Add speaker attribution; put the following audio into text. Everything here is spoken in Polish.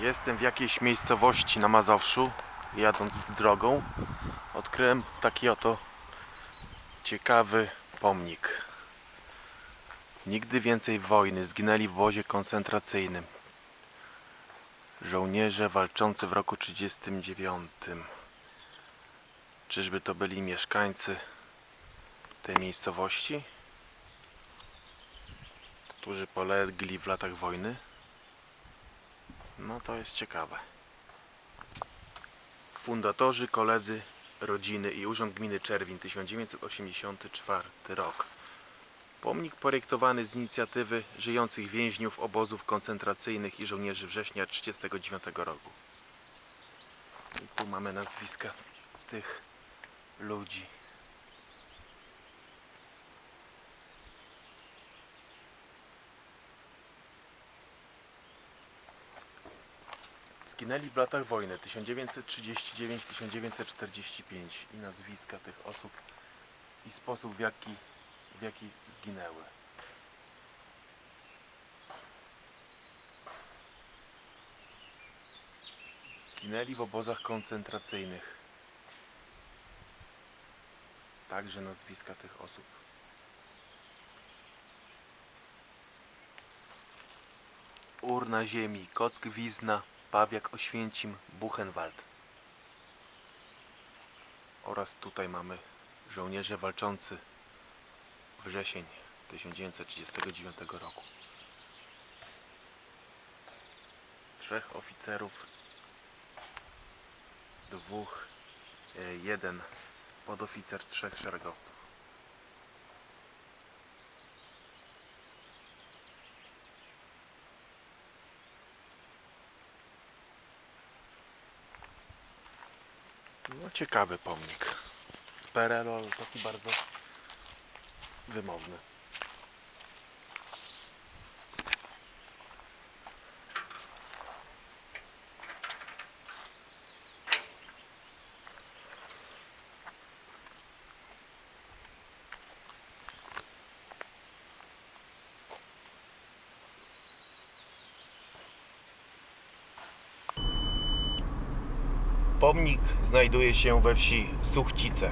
Speaker 1: Jestem w jakiejś miejscowości na Mazowszu, jadąc drogą. Odkryłem taki oto ciekawy pomnik. Nigdy więcej wojny zginęli w obozie koncentracyjnym. Żołnierze walczący w roku 1939. Czyżby to byli mieszkańcy tej miejscowości? Którzy polegli w latach wojny? No to jest ciekawe. Fundatorzy, koledzy, rodziny i Urząd Gminy Czerwin 1984 rok. Pomnik projektowany z inicjatywy żyjących więźniów obozów koncentracyjnych i żołnierzy września 1939 roku. I tu mamy nazwiska tych ludzi. Zginęli w latach wojny 1939-1945 i nazwiska tych osób i sposób w jaki, w jaki zginęły. Zginęli w obozach koncentracyjnych. Także nazwiska tych osób. Urna ziemi, Kock Wizna, Pawiak Oświęcim, Buchenwald. Oraz tutaj mamy żołnierze walczący wrzesień 1939 roku. Trzech oficerów, dwóch, e, jeden podoficer, trzech szeregowców. No ciekawy pomnik. Z PRL-u, taki bardzo wymowny. Pomnik znajduje się we wsi Suchcice.